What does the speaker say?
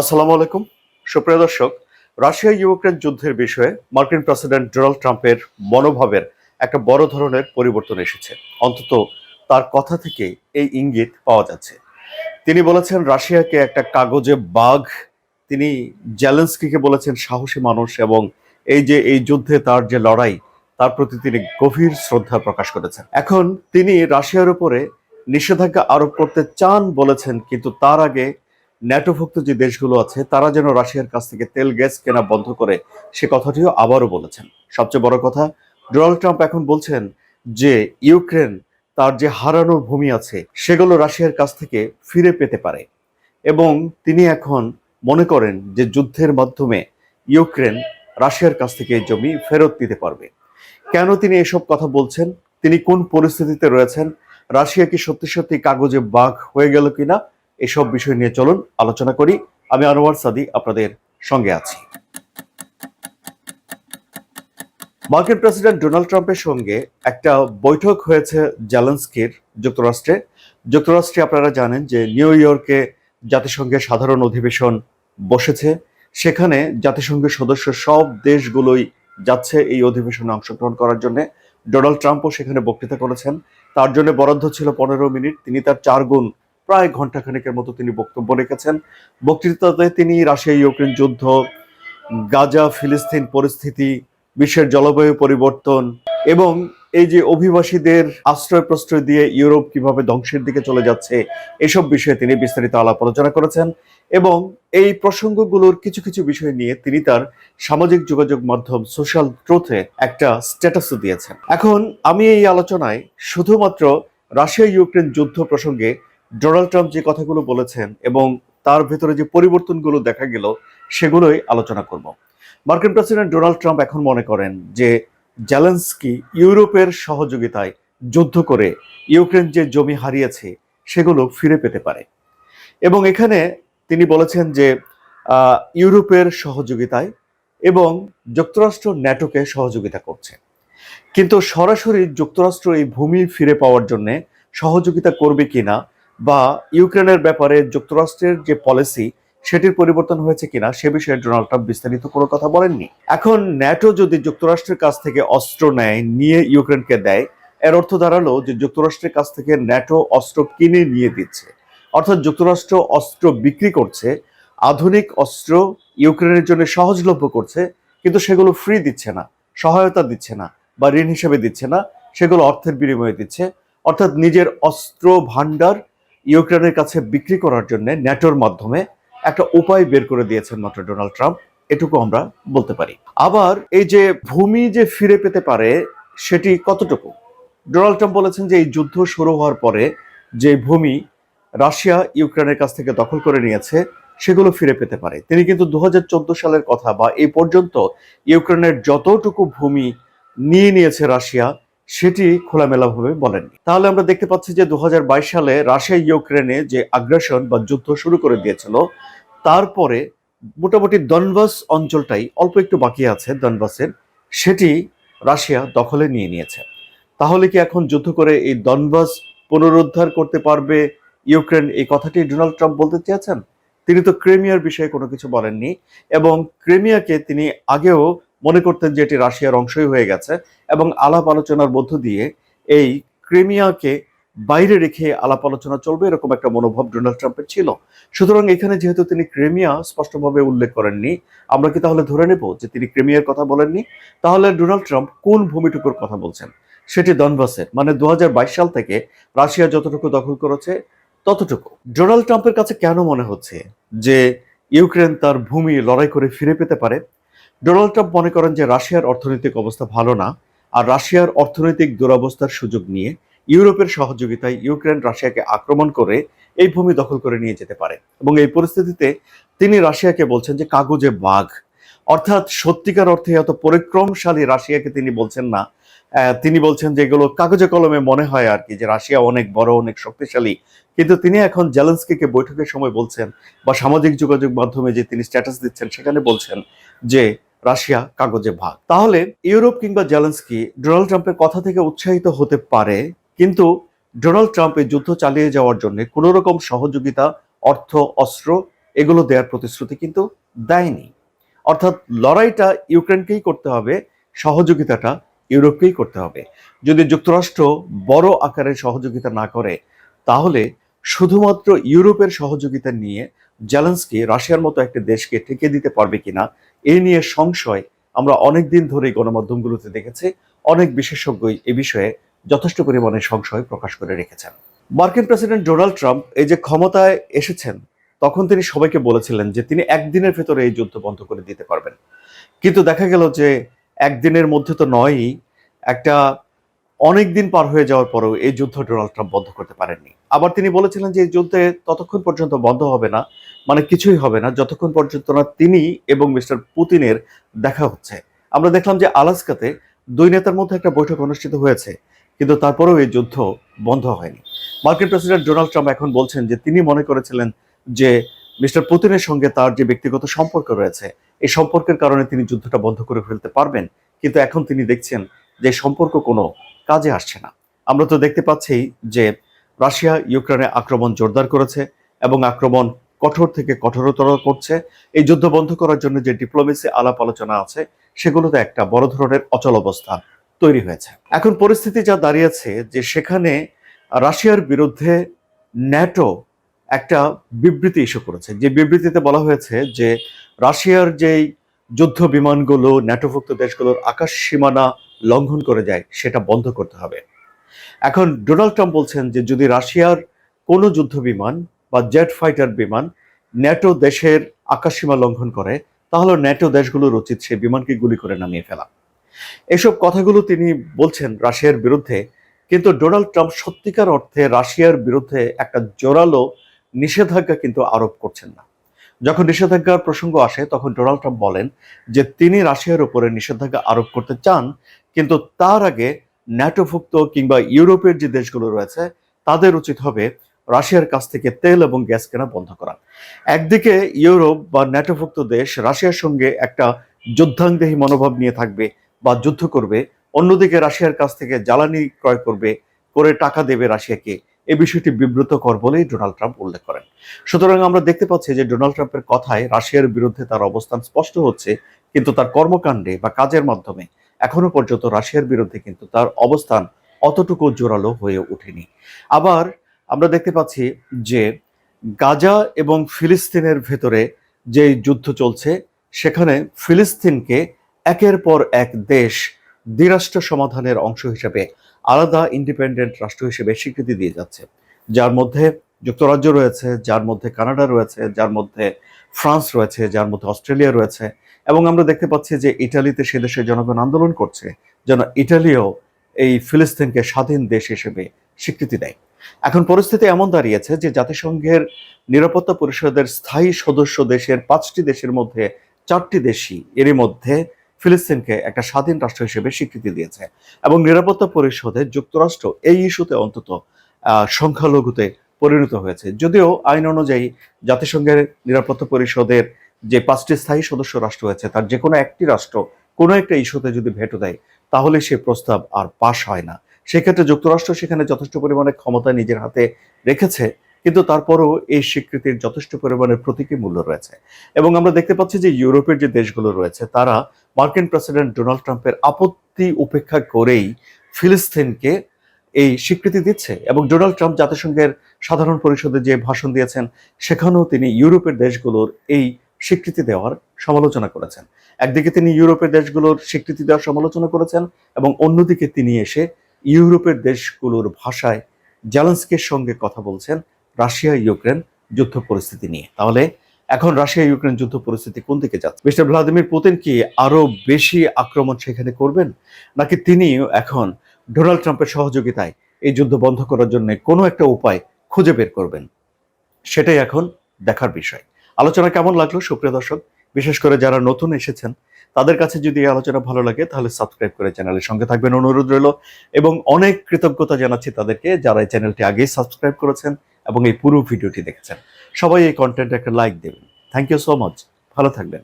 আসসালামু আলাইকুম। সুপ্রিয় দর্শক রাশিয়া ইউক্রেন যুদ্ধের বিষয়ে মার্কিন প্রেসিডেন্ট ডোনাল্ড ট্রাম্পের মনোভাবের একটা বড় ধরনের পরিবর্তন এসেছে। অন্তত তার কথা থেকে এই ইঙ্গিত পাওয়া যাচ্ছে। তিনি বলেছেন, রাশিয়াকে একটা কাগজে বাঘ, তিনি জ্যালেন্সকিকে বলেছেন সাহসী মানুষ এবং এই যে এই যুদ্ধে তার যে লড়াই, তার প্রতি তিনি গভীর শ্রদ্ধা প্রকাশ করেছেন। এখন তিনি রাশিয়ার উপরে নিষেধাজ্ঞা আরোপ করতে চান বলেছেন, কিন্তু তার আগে ন্যাটোভুক্ত যে দেশগুলো আছে, তারা যেন রাশিয়ার কাছ থেকে তেল, গ্যাস কেনা বন্ধ করে সে কথাটিও আবারও বলেছেন। সবচেয়ে বড় কথা, ডোনাল্ড ট্রাম্প এখন বলছেন যে ইউক্রেন তার যে হারানোর ভূমি আছে, সেগুলো রাশিয়ার কাছ থেকে ফিরে পেতে পারে। এবং তিনি এখন মনে করেন যে যুদ্ধের মাধ্যমে ইউক্রেন রাশিয়ার কাছ থেকে জমি ফেরত দিতে পারবে। কেন তিনি এসব কথা বলছেন? তিনি কোন পরিস্থিতিতে রয়েছেন? রাশিয়া কি সত্যি সত্যি কাগজে বাঘ হয়ে গেল কিনা? এসব বিষয় নিয়ে চলুন আলোচনা করি। আমি আনোয়ার সাদি, আপনাদের সঙ্গে আছি। মার্কিন প্রেসিডেন্ট ডোনাল্ড ট্রাম্পের সঙ্গে একটা বৈঠক হয়েছে জেলেন্সকির যুক্তরাষ্ট্রে। যুক্তরাষ্ট্রে আপনারা জানেন যে নিউ ইয়র্কে জাতিসংঘের সাধারণ অধিবেশন বসেছে। সেখানে জাতিসংঘের সদস্য সব দেশগুলোই যাচ্ছে এই অধিবেশনে অংশগ্রহণ করার জন্য। ডোনাল্ড ট্রাম্পও সেখানে বক্তৃতা করেছেন। তার জন্য বরাদ্দ ছিল পনেরো মিনিট। তিনি তার চার গুণ প্রায় ঘন্টাখানেকের মতো তিনি বক্তব্য রেখেছেন। বক্তৃতাতে তিনি রাশিয়া ইউক্রেন যুদ্ধ গাজা ফিলিস্তিন পরিস্থিতি, বিশ্বের জলবায়ু পরিবর্তন এবং এই যে অভিবাসীদের আশ্রয় প্রশ্রয় দিয়ে ইউরোপ কীভাবে ধ্বংসের দিকে চলে যাচ্ছে, এসব বিষয়ে তিনি বিস্তারিত আলাপ আলোচনা করেছেন এবং এই প্রসঙ্গগুলোর কিছু কিছু বিষয় নিয়ে তিনি তার সামাজিক যোগাযোগ মাধ্যম সোশ্যাল ট্রুথে একটা স্ট্যাটাসও দিয়েছেন। এখন আমি এই আলোচনায় শুধুমাত্র রাশিয়া ইউক্রেন যুদ্ধ প্রসঙ্গে ডোনাল্ড ট্রাম্প যে কথাগুলো বলেছেন এবং তার ভেতরে যে পরিবর্তনগুলো দেখা গেল, সেগুলোই আলোচনা করব। মার্কিন প্রেসিডেন্ট ডোনাল্ড ট্রাম্প এখন মনে করেন যে জেলেন্সকি ইউরোপের সহযোগিতায় যুদ্ধ করে ইউক্রেন যে জমি হারিয়েছে, সেগুলো ফিরে পেতে পারে। এবং এখানে তিনি বলেছেন যে ইউরোপের সহযোগিতায় এবং যুক্তরাষ্ট্র ন্যাটোকে সহযোগিতা করছে। কিন্তু সরাসরি যুক্তরাষ্ট্র এই ভূমি ফিরে পাওয়ার জন্যে সহযোগিতা করবে কিনা বা ইউক্রেনের ব্যাপারে যুক্তরাষ্ট্রের যে পলিসি সেটির পরিবর্তন হয়েছে কিনা, সে বিষয়ে ডোনাল্ড ট্রাম্প বিস্তারিত কোনো কথা বলেননি। এখন ন্যাটো যদি যুক্তরাষ্ট্রের কাছ থেকে অস্ত্র নেয়, নিয়ে ইউক্রেনকে দেয়, এর অর্থ দাঁড়াল যে যুক্তরাষ্ট্রের কাছ থেকে ন্যাটো অস্ত্র কিনে নিয়ে দিচ্ছে। অর্থাৎ যুক্তরাষ্ট্র অস্ত্র বিক্রি করছে, আধুনিক অস্ত্র ইউক্রেনের জন্য সহজলভ্য করছে, কিন্তু সেগুলো ফ্রি দিচ্ছে না, সহায়তা দিচ্ছে না, বা ঋণ হিসেবে দিচ্ছে না, সেগুলো অর্থের বিনিময়ে দিচ্ছে। অর্থাৎ নিজের অস্ত্র ভান্ডার ইউক্রেনের কাছে বিক্রি করার জন্য ন্যাটোর মাধ্যমে একটা উপায় বের করে দিয়েছেন মাত্র ডোনাল্ড ট্রাম্প। এটুকু আমরা বলতে পারি। আবার এই যে ভূমি যে ফিরে পেতে পারে, সেটি কতটুকু? ডোনাল্ড ট্রাম্প বলেছেন যে এই যুদ্ধ শুরু হওয়ার পরে যে ভূমি রাশিয়া ইউক্রেনের কাছ থেকে দখল করে নিয়েছে, সেগুলো ফিরে পেতে পারে। তিনি কিন্তু দু হাজার চোদ্দ সালের কথা বা এই পর্যন্ত ইউক্রেনের যতটুকু ভূমি নিয়ে নিয়েছে রাশিয়া সেটি খোলামেলাভাবে বলেননি। তাহলে আমরা দেখতে পাচ্ছি যে দু হাজার বাইশ সালে রাশিয়া ইউক্রেনে যে আগ্রাসন বা যুদ্ধ শুরু করে দিয়েছিল, তারপরে মোটামুটি দনবাস অঞ্চলটাই, অল্প একটু বাকি আছে দনবাসের, সেটি রাশিয়া দখলে নিয়ে নিয়েছে। তাহলে কি এখন যুদ্ধ করে এই দনবাস পুনরুদ্ধার করতে পারবে ইউক্রেন? এই কথাটি ডোনাল্ড ট্রাম্প বলতে চেয়েছেন। তিনি তো ক্রেমিয়ার বিষয়ে কোনো কিছু বলেননি এবং ক্রেমিয়াকে তিনি আগেও মনে করতেন যে এটি রাশিয়ার অংশই হয়ে গেছে এবং আলাপ আলোচনার মধ্য দিয়ে এই ক্রিমিয়াকে বাইরে রেখে আলাপ আলোচনা চলবে এরকম একটা মনোভাব ডোনাল্ড ট্রাম্পের ছিল। সুতরাং এখানে যেহেতু তিনি ক্রিমিয়া স্পষ্টভাবে উল্লেখ করেননি, আমরা কি তাহলে ধরে নেব যে তিনি ক্রিমিয়ার কথা বলেননি? তাহলে ডোনাল্ড ট্রাম্প কোন ভূমিটুকুর কথা বলছেন? সেটি দনবাসের মানে দু হাজার বাইশ সাল থেকে রাশিয়া যতটুকু দখল করেছে ততটুকু। ডোনাল্ড ট্রাম্পের কাছে কেন মনে হচ্ছে যে ইউক্রেন তার ভূমি লড়াই করে ফিরে পেতে পারে? ডোনাল্ড ট্রাম্প মনে করেন যে রাশিয়ার অর্থনৈতিক অবস্থা ভালো না, আর রাশিয়ার অর্থনৈতিক দুরবস্থার সুযোগ নিয়ে ইউরোপের সহযোগিতায় ইউক্রেন রাশিয়াকে আক্রমণ করে এই ভূমি দখল করে নিয়ে যেতে পারে। এবং এই পরিস্থিতিতে তিনি রাশিয়াকে বলছেন যে কাগজে বাঘ। অর্থাৎ সত্যিকার অর্থে এত পরিক্রমশালী রাশিয়াকে তিনি বলছেন না তিনি বলছেন যে এগুলো কাগজে কলমে মনে হয় আর কি যে রাশিয়া অনেক বড়, অনেক শক্তিশালী। কিন্তু তিনি এখন জেলেন্সকিকে বৈঠকের সময় বলছেন বা সামাজিক যোগাযোগ মাধ্যমে যে তিনি স্ট্যাটাস দিচ্ছেন, সেখানে বলছেন যে রাশিয়া কাগজে ভাগ। তাহলে ইউরোপ কিংবা জেলেন্সকি ডোনাল্ড ট্রাম্পের কথা থেকে উৎসাহিত হতে পারে, কিন্তু ডোনাল্ড ট্রাম্প এই যুদ্ধ চালিয়ে যাওয়ার জন্য কোনো রকম সহযোগিতা, অর্থ, অস্ত্র এগুলো দেওয়ার প্রতিশ্রুতি কিন্তু দেয়নি। অর্থাৎ লড়াইটা ইউক্রেনকেই করতে হবে, সহযোগিতাটা ইউরোপকেই করতে হবে। যদি যুক্তরাষ্ট্র বড় আকারে সহযোগিতা না করে, তাহলে শুধুমাত্র ইউরোপের সহযোগিতা নিয়ে জেলেন্সকি রাশিয়ার মতো একটা দেশকে ঠেকে দিতে পারবে কিনা এই নিয়ে সংশয় আমরা অনেক দিন ধরেই গণমাধ্যমগুলোতে দেখেছি। অনেক বিশেষজ্ঞই এ বিষয়ে যথেষ্ট পরিমাণে সংশয় প্রকাশ করে রেখেছেন। মার্কিন প্রেসিডেন্ট ডোনাল্ড ট্রাম্প এই যে ক্ষমতায় এসেছেন, তখন তিনি সবাইকে বলেছিলেন যে তিনি একদিনের ভেতরে এই যুদ্ধ বন্ধ করে দিতে পারবেন। কিন্তু দেখা গেল যে একদিনের মধ্যে তো নয়ই, একটা অনেক দিন পার হয়ে যাওয়ার পরেও এই যুদ্ধ ডোনাল্ড ট্রাম্প বন্ধ করতে পারেননি। আবার তিনি বলেছিলেন যে এই যুদ্ধে ততক্ষণ পর্যন্ত বন্ধ হবে না মানে কিছুই হবে না, যতক্ষণ পর্যন্ত না তিনি এবং মিস্টার পুতিনের দেখা হচ্ছে। আমরা দেখলাম যে আলাস্কাতে দুই নেতার মধ্যে একটা বৈঠক অনুষ্ঠিত হয়েছে, কিন্তু তারপরেও এই যুদ্ধ বন্ধ হয়নি। মার্কিন প্রেসিডেন্ট ডোনাল্ড ট্রাম্প এখন বলছেন যে তিনি মনে করেছিলেন যে মিস্টার পুতিনের সঙ্গে তার যে ব্যক্তিগত সম্পর্ক রয়েছে, এই সম্পর্কের কারণে তিনি যুদ্ধটা বন্ধ করে ফেলতে পারবেন, কিন্তু এখন তিনি দেখছেন যে সম্পর্ক কোনো কাজে আসছে না। আমরা তো দেখতে পাচ্ছি যে রাশিয়া ইউক্রেনে আক্রমণ জোরদার করেছে এবং আক্রমণ কঠোর থেকে কঠোরতর করছে। এই যুদ্ধ বন্ধ করার জন্য যে ডিপ্লোমেসি আলাপ আলোচনা আছে, সেগুলোতে একটা বড় ধরনের অচল অবস্থা তৈরি হয়েছে। এখন পরিস্থিতি যা দাঁড়িয়েছে যে সেখানে রাশিয়ার বিরুদ্ধে ন্যাটো একটা বিবৃতি ইস্যু করেছে। যে বিবৃতিতে বলা হয়েছে যে রাশিয়ার যেই যুদ্ধ বিমানগুলো, ন্যাটোভুক্ত দেশগুলোর আকাশ সীমানা লঙ্ঘন করে যায়, সেটা বন্ধ করতে হবে। এখন ডোনাল্ড ট্রাম্প বলছেন যে যদি রাশিয়ার কোনো যুদ্ধ বিমান বা জেট ফাইটার বিমান ন্যাটো দেশের আকাশসীমা লঙ্ঘন করে, তাহলে ন্যাটো দেশগুলোর উচিত সেই বিমানকে গুলি করে নামিয়ে ফেলা। এসব কথাগুলো তিনি বলছেন রাশিয়ার বিরুদ্ধে, কিন্তু ডোনাল্ড ট্রাম্প সত্যিকার অর্থে রাশিয়ার বিরুদ্ধে একটা জোরালো নিষেধাজ্ঞা কিন্তু আরোপ করছেন না। যখন নিষেধাজ্ঞার প্রসঙ্গ আসে, তখন ডোনাল্ড ট্রাম্প বলেন যে তিনি রাশিয়ার উপরে নিষেধাজ্ঞা আরোপ করতে চান কিন্তু তার আগে ন্যাটোভুক্ত কিংবা ইউরোপের যে দেশগুলো রয়েছে, তাদের উচিত হবে রাশিয়ার কাছ থেকে তেল এবং গ্যাস কেনা বন্ধ করা। একদিকে ইউরোপ বা ন্যাটোভুক্ত দেশ রাশিয়ার সঙ্গে একটা যুদ্ধাংদেহী মনোভাব নিয়ে থাকবে বা যুদ্ধ করবে, অন্যদিকে রাশিয়ার কাছ থেকে জ্বালানি ক্রয় করবে, করে টাকা দেবে রাশিয়াকে। এই বিষয়টি বিব্রতকর বলেই ডোনাল্ড ট্রাম্প উল্লেখ করেন। সুতরাং আমরা দেখতে পাচ্ছি যে ডোনাল্ড ট্রাম্পের কথায় রাশিয়ার বিরুদ্ধে তার অবস্থান স্পষ্ট হচ্ছে, কিন্তু তার কর্মকাণ্ডে বা কাজের মাধ্যমে এখনও পর্যন্ত রাশিয়ার বিরুদ্ধে কিন্তু তার অবস্থান অতটুকু জোরালো হয়ে ওঠেনি। আবার আমরা দেখতে পাচ্ছি যে গাজা এবং ফিলিস্তিনের ভেতরে যে যুদ্ধ চলছে, সেখানে ফিলিস্তিনকে একের পর এক দেশ দ্বিরাষ্ট্র সমাধানের অংশ হিসেবে আলাদা ইন্ডিপেন্ডেন্ট রাষ্ট্র হিসেবে স্বীকৃতি দিয়ে যাচ্ছে। যার মধ্যে যুক্তরাজ্য রয়েছে, যার মধ্যে কানাডা রয়েছে, যার মধ্যে ফ্রান্স রয়েছে, যার মধ্যে অস্ট্রেলিয়া রয়েছে। এবং আমরা দেখতে পাচ্ছি যে ইটালিতে সে দেশের জনগণ আন্দোলন করছে, যেন ইটালিও এই ফিলিস্তিনকে স্বাধীন দেশ হিসেবে স্বীকৃতি দেয়। এখন পরিস্থিতি এমন দাঁড়িয়েছে যে জাতিসংঘের নিরাপত্তা পরিষদের স্থায়ী সদস্য দেশের পাঁচটি দেশের মধ্যে চারটি দেশই এরই মধ্যে ফিলিস্তিনকে একটা স্বাধীন রাষ্ট্র হিসেবে স্বীকৃতি দিয়েছে এবং নিরাপত্তা পরিষদে যুক্তরাষ্ট্র এই ইস্যুতে অন্তত সংখ্যালঘুতে পরিণত হয়েছে। যদিও আইন অনুযায়ী জাতিসংঘের নিরাপত্তা পরিষদের যে পাঁচটি স্থায়ী সদস্য রাষ্ট্র রয়েছে তার যে কোনো একটি রাষ্ট্র কোনো একটা ইস্যুতে যদি ভেটো দেয়, তাহলে সে প্রস্তাব আর পাশ হয় না। সেক্ষেত্রে যুক্তরাষ্ট্র সেখানে যথেষ্ট পরিমাণে ক্ষমতা নিজের হাতে রেখেছে, কিন্তু তারপরও এই স্বীকৃতির যথেষ্ট পরিমাণের প্রতীকী মূল্য রয়েছে। এবং আমরা দেখতে পাচ্ছি যে ইউরোপের যে দেশগুলো রয়েছে, তারা মার্কিন প্রেসিডেন্ট ডোনাল্ড ট্রাম্পের আপত্তি উপেক্ষা করেই ফিলিস্তিনকে এই স্বীকৃতি দিচ্ছে এবং ডোনাল্ড ট্রাম্প জাতিসংঘের সাধারণ পরিষদে যে ভাষণ দিয়েছেন, সেখানেও তিনি ইউরোপের দেশগুলোর এই স্বীকৃতি দেওয়ার সমালোচনা করেছেন। একদিকে তিনি ইউরোপের দেশগুলোর স্বীকৃতি দেওয়ার সমালোচনা করেছেন এবং অন্যদিকে তিনি এসে ইউরোপের দেশগুলোর ভাষায় জ্যালেন্সকের সঙ্গে কথা বলছেন রাশিয়া ইউক্রেন যুদ্ধ পরিস্থিতি নিয়ে। তাহলে এখন রাশিয়া ইউক্রেন যুদ্ধ পরিস্থিতি কোন দিকে যাচ্ছে? মিস্টার ভ্লাদিমির পুতিন কি আরও বেশি আক্রমণ সেখানে করবেন? নাকি তিনি এখন ডোনাল্ড ট্রাম্পের সহযোগিতায় এই যুদ্ধ বন্ধ করার জন্য কোনো একটা উপায় খুঁজে বের করবেন? সেটাই এখন দেখার বিষয়। আলোচনা কেমন লাগল সুপ্রিয় দর্শক? বিশেষ করে যারা নতুন এসেছেন, তাদের কাছে যদি এই আলোচনা ভালো লাগে, তাহলে সাবস্ক্রাইব করে চ্যানেলের সঙ্গে থাকবেন। অনুরোধ রইল, এবং অনেক কৃতজ্ঞতা জানাচ্ছি তাদেরকে যারা এই চ্যানেলটি আগেই সাবস্ক্রাইব করেছেন এবং এই পুরো ভিডিওটি দেখেছেন। সবাই এই কন্টেন্টে একটা লাইক দেবেন। থ্যাংক ইউ সো মাচ ভালো থাকবেন।